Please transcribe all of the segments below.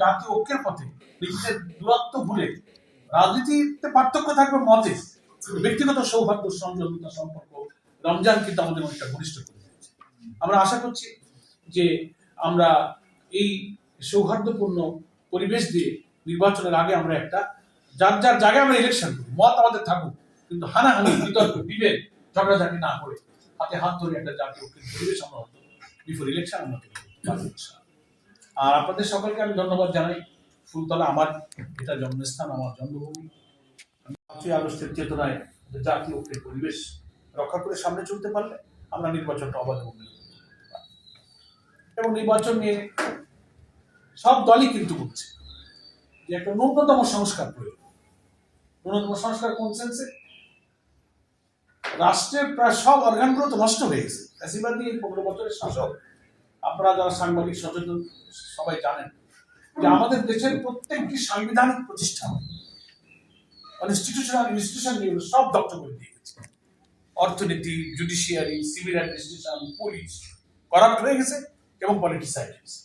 জাতীয় ঐক্যের পথে নিজেদের দূরত্ব ভুলে রাজনীতিতে পার্থক্য থাকবে মতে ব্যক্তিগত সৌভাগ্য সংযোগিতা সম্পর্ক রমজান কিন্তু আমাদের অনেকটা ঘনিষ্ঠ করে আমরা আশা করছি যে আমরা এই সৌহার্দ্যপূর্ণ পরিবেশ দিয়ে নির্বাচনের আগে আমরা একটা যার যার জায়গায় আমরা ইলেকশন করি, মত আমাদের থাকুক, কিন্তু হানাহানি, বিতর্ক, বিভেদ, ঝগড়াঝাটি না করে হাতে হাত ধরে একটা জাতীয় পরিবেশ আমরা বিফোর ইলেকশন আমরা তৈরি করতে পারব ইনশাআল্লাহ। আর আপনাদের সকলকে আমি ধন্যবাদ জানাই। ফুলতলা আমার, এটা জন্মস্থান, আমার জন্মভূমি। পাঁচই আগস্টের চেতনায় জাতীয় ঐক্যের পরিবেশ রক্ষা করে সামনে চলতে পারলে আমরা নির্বাচনটা অবাধ এবং নির্বাচন নিয়ে সব দলই কিন্তু বলছে যে একটা ন্যূনতম সংস্কার প্রয়োজন ন্যূনতম সংস্কার কোন সেন্সে রাষ্ট্রের প্রায় সব অর্গানগুলো তো নষ্ট হয়ে গেছে। ফ্যাসিবাদী পনেরো বছরের শাসক আপনারা যারা সাংবাদিক, সচেতন, সবাই জানেন যে আমাদের দেশের প্রত্যেকটি সাংবিধানিক প্রতিষ্ঠান ইনস্টিটিউশনাল ইনস্টিটিউশন সব দপ্ত করে দিয়ে গেছে। অর্থনীতি judiciary civil administration police corrupt হয়ে গেছে এবং পলিটিসাইড হয়েছে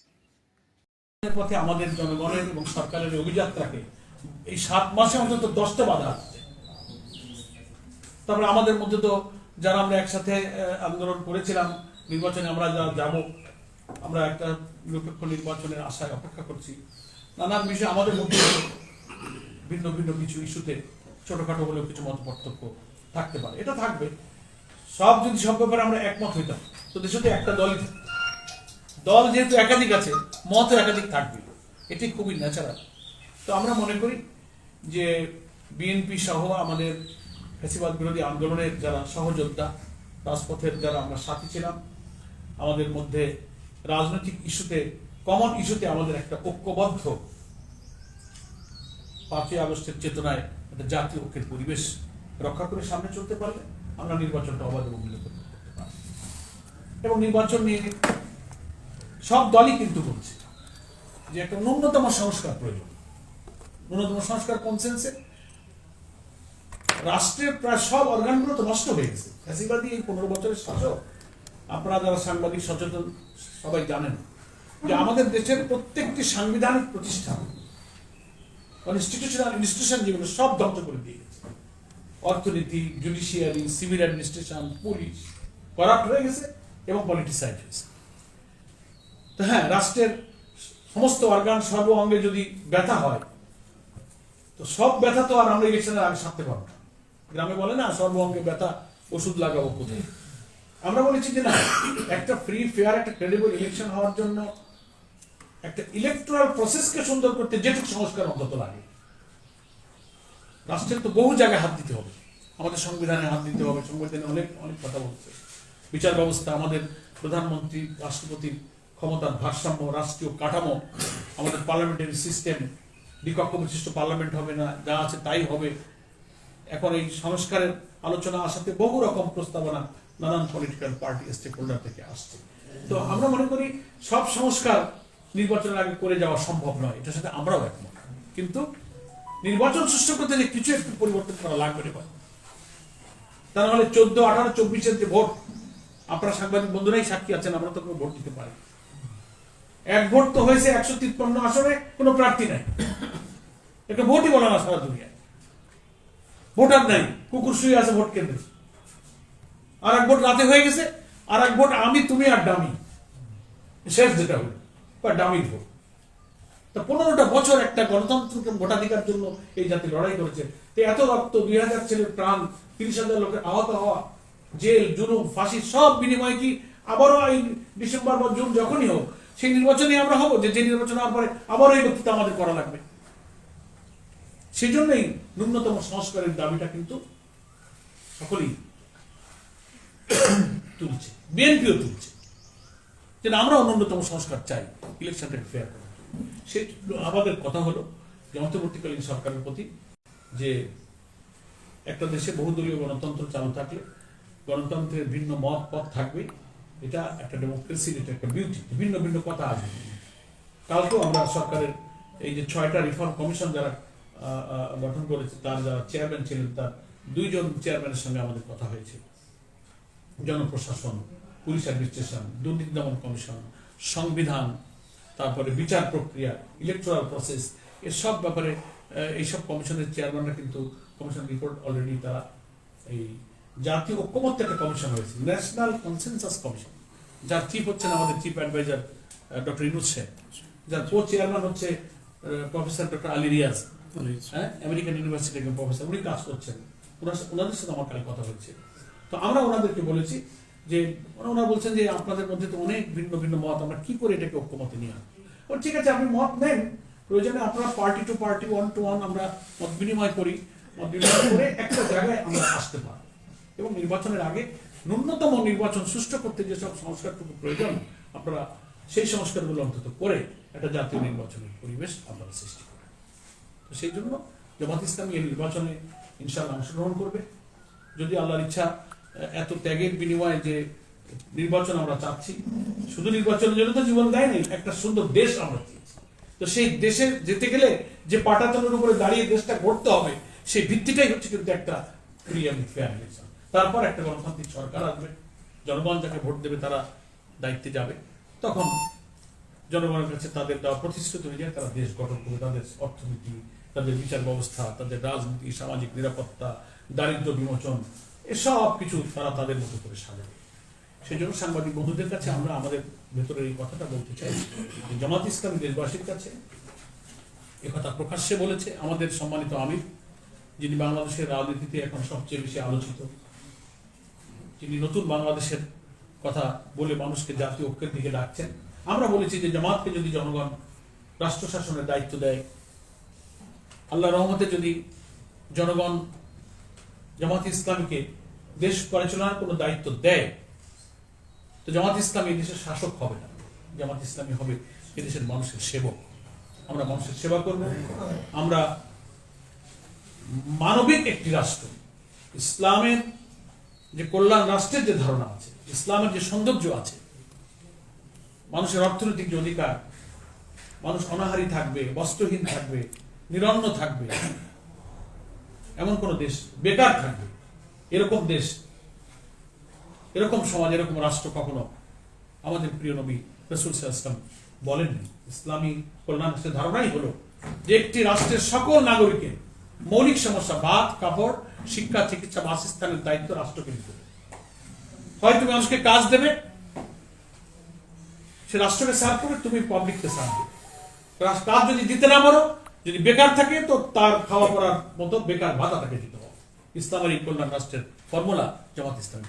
পথে আমাদের জনগণের এবং সরকারের অভিযাত্রাকে এই সাত মাসে অন্তত দশটা বাধা আসছে। তারপরে আমাদের মধ্যে তো যারা আমরা একসাথে আন্দোলন করেছিলাম, নির্বাচনে আমরা যারা যাব আমরা একটা নিরপেক্ষ নির্বাচনের আশায় অপেক্ষা করছি। নানান বিষয়ে আমাদের মধ্যে ভিন্ন ভিন্ন কিছু ইস্যুতে ছোটখাটো হলেও কিছু মত পার্থক্য থাকতে পারে। এটা থাকবে। সব যদি সব ব্যাপারে আমরা একমত হইতাম। তো দেশে তো একটা দলই দল যেহেতু একাধিক আছে, মতও একাধিক থাকবে। এটি খুবই ন্যাচারাল তো আমরা মনে করি যে বিএনপি সহ আমাদের ফেসিবাদ বিরোধী আন্দোলনের যারা সহযোদ্ধা, রাজপথের যারা আমরা সাথী ছিলাম, আমাদের মধ্যে রাজনৈতিক ইস্যুতে কমন ইস্যুতে আমাদের একটা ঐক্যবদ্ধ পাঁচই আগস্টের চেতনায় একটা জাতীয় ঐক্যের পরিবেশ রক্ষা করে সামনে চলতে পারলে আমরা নির্বাচনটা অবাধ এবং এবং নির্বাচন নিয়ে সব দলই কিন্তু বলছে যে একটা ন্যূনতম সংস্কার প্রয়োজন। ন্যূনতম সংস্কার কোন সেন্সে রাষ্ট্রের প্রায় সব অর্গানগুলো তো নষ্ট হয়ে গেছে। ফ্যাসিবাদী এই পনেরো বছরের শাসক আপনারা যারা সাংবাদিক, সচেতন, সবাই জানেন যে আমাদের দেশের প্রত্যেকটি সাংবিধানিক প্রতিষ্ঠান ইনস্টিটিউশনাল ইনস্টিটিউশন যেগুলো সব ধ্বংস করে দিয়ে গেছে। অর্থনীতি judiciary civil administration police corrupt হয়ে গেছে এবং পলিটিসাইড হয়েছে তো হ্যাঁ রাষ্ট্রের সমস্ত অর্গান সর্ব অঙ্গে যদি ব্যথা হয়, তো সব ব্যথা তো আর আমরা ইলেকশনের আগে সারতে পারব না। গ্রামে বলে না সর্ব অঙ্গে ব্যথা, ওষুধ লাগাবো কোথায়? আমরা বলেছি যে না, একটা ফ্রি ফেয়ার একটা ক্রেডিবল ইলেকশন হওয়ার জন্য একটা ইলেকট্রাল প্রসেসকে সুন্দর করতে যেটুকু সংস্কার অন্তত লাগে। রাষ্ট্রের তো বহু জায়গায় হাত দিতে হবে। আমাদের সংবিধানে হাত দিতে হবে, সংবিধানে অনেক অনেক কথা বলছে। বিচার ব্যবস্থা, আমাদের প্রধানমন্ত্রী রাষ্ট্রপতির ক্ষমতার ভারসাম্য, রাষ্ট্রীয় কাঠামো, আমাদের পার্লামেন্টারি সিস্টেম দ্বিকক্ষ বিশিষ্ট পার্লামেন্ট হবে না, যা আছে তাই হবে। এখন এই সংস্কারের আলোচনা আসাতে বহু রকম প্রস্তাবনা নানান পলিটিক্যাল পার্টি স্টেক হোল্ডার থেকে আসছে। তো আমরা মনে করি সব সংস্কার নির্বাচনের আগে করে যাওয়া সম্ভব নয়, এটার সাথে আমরাও একমত। কিন্তু নির্বাচন সুষ্ঠু করতে যে কিছু একটু পরিবর্তন করা লাগবে রে। তা নাহলে চোদ্দ, আঠারো, চব্বিশের যে ভোট, আপনারা সাংবাদিক বন্ধুরাই সাক্ষী আছেন, আমরা তো কোনো ভোট দিতে পারি। এক ভোট তো হয়েছে একশো তিপ্পান্ন আসনে, কোনো প্রার্থী নাই। একটা ভোটই বলা না সারা দুনিয়ায়। ভোটার নাই, কুকুর শুয়ে আছে ভোট কেন্দ্রে। আর এক ভোট রাতে হয়ে গেছে আর এক ভোট আমি, তুমি আর ডামি। শেষ যেটা হলো বা ডামি ভোট। তা পনেরোটা বছর একটা গণতন্ত্রকে ভোটাধিকার জন্য এই জাতি লড়াই করেছে। তো এত রক্ত, দুই হাজার ছেলের প্রাণ, তিরিশ হাজার লোকের আহত হওয়া, জেল, জুলুম, ফাঁসি, সব বিনিময়ে কি আবারও এই ডিসেম্বর বা জুন যখনই হোক, সেই নির্বাচনে আমরা হব? যে যে নির্বাচন হওয়ার পরে আবারও এই বক্তৃতা আমাদের করা লাগবে। সেই জন্যই ন্যূনতম সংস্কারের দাবিটা কিন্তু সকলেই তুলছে বিএনপিও তুলছে। যে না, আমরাও ন্যূনতম সংস্কার চাই ইলেকশনটাকে ফেয়ার জন্য। সেই আমাদের কথা হলো যে অন্তর্বর্তীকালীন সরকারের প্রতি যে একটা দেশে বহুদলীয় গণতন্ত্র চালু থাকলে গণতন্ত্রের ভিন্ন মত পথ থাকবে এটা একটা ডেমোক্রেসির এটা একটা বিউটি ভিন্ন ভিন্ন কথা আসবে। কালকেও আমরা সরকারের এই যে ছয়টা রিফর্ম কমিশন যারা গঠন করেছে তার যারা চেয়ারম্যান ছিলেন তার দুইজন চেয়ারম্যানের সঙ্গে আমাদের কথা হয়েছে। জনপ্রশাসন পুলিশ অ্যাডমিনিস্ট্রেশন দুর্নীতি দমন কমিশন সংবিধান তারপরে বিচার প্রক্রিয়া ইলেকট্রাল প্রসেস এসব ব্যাপারে এইসব কমিশনের চেয়ারম্যানরা কিন্তু কমিশন রিপোর্ট অলরেডি তারা এই জাতীয় ঐক্যমত্য একটা কমিশন হয়েছে ন্যাশনাল কনসেনসাস কমিশন যার চিফ হচ্ছেন আমাদের চিফ অ্যাডভাইজার ডক্টর ইনুস সেন। যার কো চেয়ারম্যান হচ্ছে প্রফেসর ডক্টর আলী রিয়াজ। হ্যাঁ আমেরিকান ইউনিভার্সিটি প্রফেসর উনি কাজ করছেন। ওনাদের সাথে আমার কালে কথা হয়েছে। তো আমরা ওনাদেরকে বলেছি যে, ওনারা বলছেন যে আপনাদের মধ্যে তো অনেক ভিন্ন ভিন্ন মত, আমরা কি করে এটাকে ঐক্যমতে নিয়ে আনব ও ঠিক আছে, আপনি মত নেন। প্রয়োজনে আপনারা party to party one to one আমরা মত বিনিময় করি। মত বিনিময় করে একটা জায়গায় আমরা আসতে পারব। এবং নির্বাচনের আগে ন্যূনতম নির্বাচন সুষ্ঠু করতে যেসব সংস্কারটুকু প্রয়োজন, আপনারা সেই সংস্কারগুলো অন্তত করে একটা জাতীয় নির্বাচনের পরিবেশ আপনারা সৃষ্টি করেন। তো সেই জন্য জামাত ইসলামী এই নির্বাচনে ইনশাল্লাহ অংশগ্রহণ করবে। যদি আল্লাহর ইচ্ছা এত ত্যাগের বিনিময়ে যে নির্বাচন আমরা চাচ্ছি, শুধু নির্বাচনের জন্য তো জীবন দেয়নি, একটা সুন্দর দেশ আমরা চেয়েছি তো সেই দেশে যেতে গেলে যে পাটাতনের উপরে দাঁড়িয়ে দেশটা গড়তে হবে, সেই ভিত্তিটাই হচ্ছে কিন্তু একটা ফ্রি তারপর একটা গণতান্ত্রিক সরকার আসবে, জনগণ যাকে ভোট দেবে তারা দায়িত্বে যাবে। তখন জনগণের কাছে তাদের দেওয়া প্রতিশ্রুতি অনুযায়ী তারা দেশ গঠন করবে, তাদের অর্থনীতি, তাদের বিচার ব্যবস্থা তাদের রাজনীতি, সামাজিক নিরাপত্তা দারিদ্র বিমোচন এসব কিছু তারা তাদের মতো করে সাজাবে সেই জন্য সাংবাদিক বন্ধুদের কাছে আমরা আমাদের ভেতরের এই কথাটা বলতে চাই জামাত ইসলামী দেশবাসীর কাছে কথা প্রকাশ্যে বলেছে আমাদের সম্মানিত আমির, যিনি বাংলাদেশের রাজনীতিতে এখন সবচেয়ে বেশি আলোচিত। যিনি নতুন বাংলাদেশের কথা বলে মানুষকে জাতীয় ঐক্যের দিকে ডাকছেন। আমরা বলেছি যে জামাতকে যদি জনগণ রাষ্ট্র শাসনের দায়িত্ব দেয় আল্লাহ রহমতে যদি জনগণ জামাত ইসলামীকে দেশ পরিচালনার কোনো দায়িত্ব দেয়। তো জামাত ইসলামী দেশের শাসক হবে না। জামাত ইসলামী হবে এদেশের মানুষের সেবক। আমরা মানুষের সেবা করব। আমরা মানবিক একটি রাষ্ট্র। ইসলামের যে কল্যাণ রাষ্ট্রের যে ধারণা আছে, ইসলামের যে সৌন্দর্য আছে, মানুষের অর্থনৈতিক যে অধিকার, মানুষ অনাহারী থাকবে, বস্ত্রহীন থাকবে, নিরন্ন থাকবে এমন কোন দেশ বেকার থাকবে। এরকম দেশ, এরকম সমাজ, এরকম রাষ্ট্র কখনো আমাদের প্রিয় নবী রসুল ইসলাম বলেননি। ইসলামী কল্যাণ ধারণাই হলো যে একটি রাষ্ট্রের সকল নাগরিকের মৌলিক সমস্যা ভাত কাপড়, শিক্ষা, চিকিৎসা, বাসস্থানের দায়িত্ব রাষ্ট্রকে হবে। হয় তুমি মানুষকে কাজ দেবে, সে রাষ্ট্রকে সার্ভ করে তুমি পাবলিককে সার্ভ রাস- কাজ যদি দিতে না পারো যদি বেকার থাকে, তো তার খাওয়া পড়ার মতো বেকার ভাতা তাকে দিতে হবে। ইসলামের কল্যাণ রাষ্ট্রের ফর্মুলা জামাত ইসলামী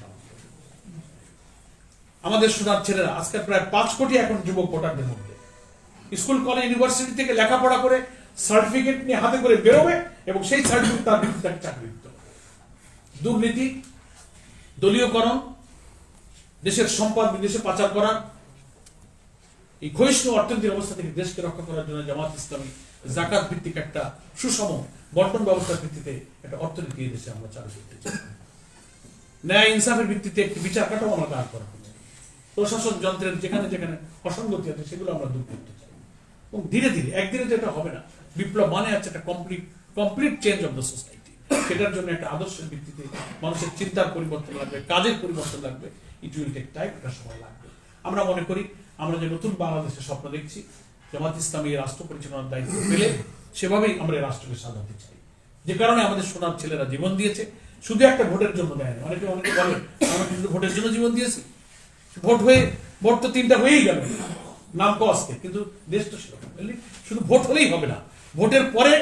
আমাদের সোনার ছেলেরা আজকে প্রায় পাঁচ কোটি এখন যুবক ভোটারদের মধ্যে। স্কুল, কলেজ, ইউনিভার্সিটি থেকে লেখাপড়া করে সার্টিফিকেট নিয়ে হাতে করে বেরোবে এবং সেই সার্টিফিকেট তার তাকে চাকরি দিতে দুর্নীতি, দলীয়করণ, দেশের সম্পদ বিদেশে পাচার করা এই ক্ষয়িষ্ণু অর্থনীতির অবস্থা থেকে দেশকে রক্ষা করার জন্য জামাত ইসলামী জাকাত ভিত্তিক একটা সুষম বন্টন ব্যবস্থার ভিত্তিতে একটা অর্থনীতি দেশে আমরা চালু করতে চাই। ন্যায় ইনসাফের ভিত্তিতে একটি বিচার কাটাও আমরা দাঁড় করা প্রশাসন যন্ত্রের যেখানে যেখানে অসঙ্গতি আছে, সেগুলো আমরা দূর করতে চাই। এবং ধীরে ধীরে, একদিনে তো এটা হবে না, বিপ্লব মানে আছে একটা complete complete change of the society সেটার জন্য একটা আদর্শের ভিত্তিতে মানুষের চিন্তার পরিবর্তন লাগবে, কাজের পরিবর্তন লাগবে। ইট উইল টেক টাইম একটা সময় লাগবে। আমরা মনে করি আমরা যে নতুন বাংলাদেশের স্বপ্ন দেখছি, জামাত ইসলামী রাষ্ট্র পরিচালনার দায়িত্ব পেলে সেভাবেই আমরা এই রাষ্ট্রকে সাজাতে চাই। যে কারণে আমাদের সোনার ছেলেরা জীবন দিয়েছে, শুধু একটা ভোটের জন্য দেয় না। অনেকে অনেকে বলে, আমরা কিন্তু ভোটের জন্য জীবন দিয়েছি। ভোট হয়ে, ভোট তো তিনটা হয়েই গেল। নাম কস্তে কিন্তু দেশ তো সেরকম? শুধু ভোট হলেই হবে না। ভোটের পরে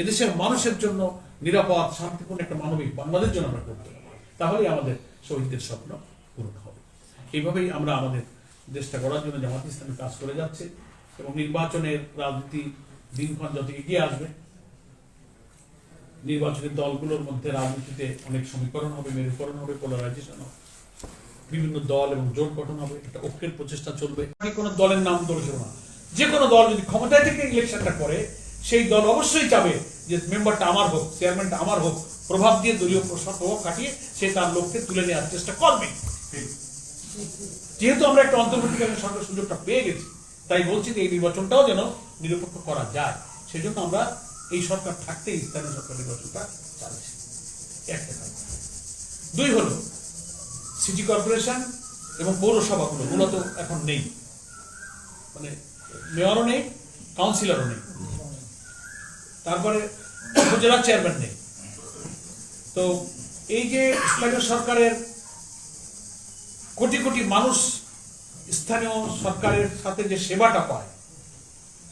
এদেশের মানুষের জন্য নিরাপদ, শান্তিপূর্ণ একটা মানবিক বাংলাদেশ জন্য আমরা করতে হবে তাহলেই আমাদের শহীদদের স্বপ্ন পূরণ হবে। এইভাবেই আমরা আমাদের দেশটা গড়ার জন্য জামাত ইসলামী কাজ করে যাচ্ছে এবং নির্বাচনের রাজনীতি দিনক্ষণ যত এগিয়ে আসবে নির্বাচনী দলগুলোর মধ্যে রাজনীতিতে অনেক সমীকরণ হবে, মেরুকরণ হবে পোলারাইজেশন হবে, বিভিন্ন দল এবং জোট গঠন হবে, একটা ঐক্যের প্রচেষ্টা চলবে। কোনো দলের নাম ধরেছিল না। যে কোনো দল যদি ক্ষমতায় থেকে ইলেকশনটা করে, সেই দল অবশ্যই চাবে যে মেম্বারটা আমার হোক, চেয়ারম্যানটা আমার হোক, প্রভাব দিয়ে দলীয় প্রভাব কাটিয়ে সে তার লক্ষ্যে তুলে নেওয়ার চেষ্টা করবে। যেহেতু আমরা একটা অন্তর্বর্তীকালীন সরকার সুযোগটা পেয়ে গেছি, তাই বলছি যে এই নির্বাচনটাও যেন নিরপেক্ষ করা যায়। সেজন্য আমরা এই সরকার থাকতেই স্থানীয় সরকার নির্বাচনটা চালাচ্ছি একটা দুই হলো, সিটি কর্পোরেশন এবং পৌরসভাগুলো মূলত এখন নেই। মানে মেয়রও নেই, কাউন্সিলরও নেই। তারপরে উপজেলা চেয়ারম্যান নেই। তো এই যে স্থানীয় সরকারের কোটি কোটি মানুষ স্থানীয় সরকারের সাথে যে সেবাটা পায়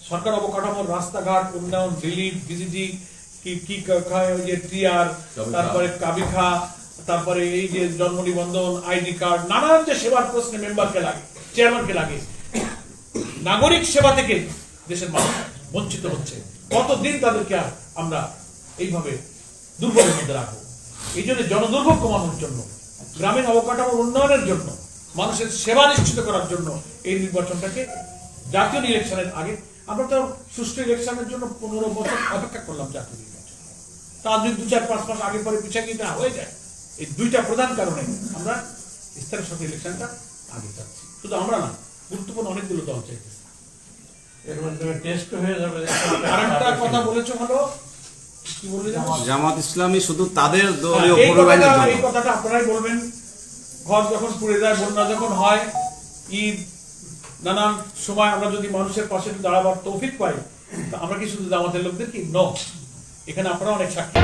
সরকার অবকাঠামোর রাস্তাঘাট উন্নয়ন রিলিফ ডিজিটি কি কি যে টিআর তারপরে কাবিখা তারপরে এই যে জন্ম নিবন্ধন আইডি কার্ড নানান যে সেবার প্রশ্নে মেম্বারকে লাগে চেয়ারম্যানকে লাগে নাগরিক সেবা থেকে দেশের মানুষ বঞ্চিত হচ্ছে। কতদিন তাদেরকে আর আমরা এইভাবে দুর্ভোগের মধ্যে রাখব? এই জন্য জনদুর্ভোগ কমানোর জন্য গ্রামীণ অবকাঠামোর উন্নয়নের জন্য মানুষের সেবা নিশ্চিত করার জন্য এই নির্বাচনটাকে জাতীয় ইলেকশনের আগে আমরা তো সুষ্ঠু ইলেকশনের জন্য পনেরো বছর অপেক্ষা করলাম জাতীয় নির্বাচন। তা যদি দু চার পাঁচ মাস আগে পরে পিছিয়ে গিয়ে না হয়ে যায় এই দুইটা প্রধান কারণে আমরা স্থানীয় সরকার ইলেকশনটা আগে যাচ্ছি। শুধু আমরা না গুরুত্বপূর্ণ অনেকগুলো দল চাইতেছে। এর মাধ্যমে টেস্ট হয়ে যাবে। আর একটা কথা বলেছ হলো? জামাত ইসলামী শুধু তাদের দলীয় হ্যাঁ, ভোটারবাইদের কথাটা- জন্য। এই কথাটা আপনারাই বলবেন। ঘর যখন পুড়ে যায় বন্যা যখন হয় ঈদ নানান সময় আমরা যদি মানুষের পাশে একটু দাঁড়াবার তৌফিক পাই আমরা কি শুধু জামাতের লোকদের কি? ন এখানে আপনারা অনেক সাক্ষী।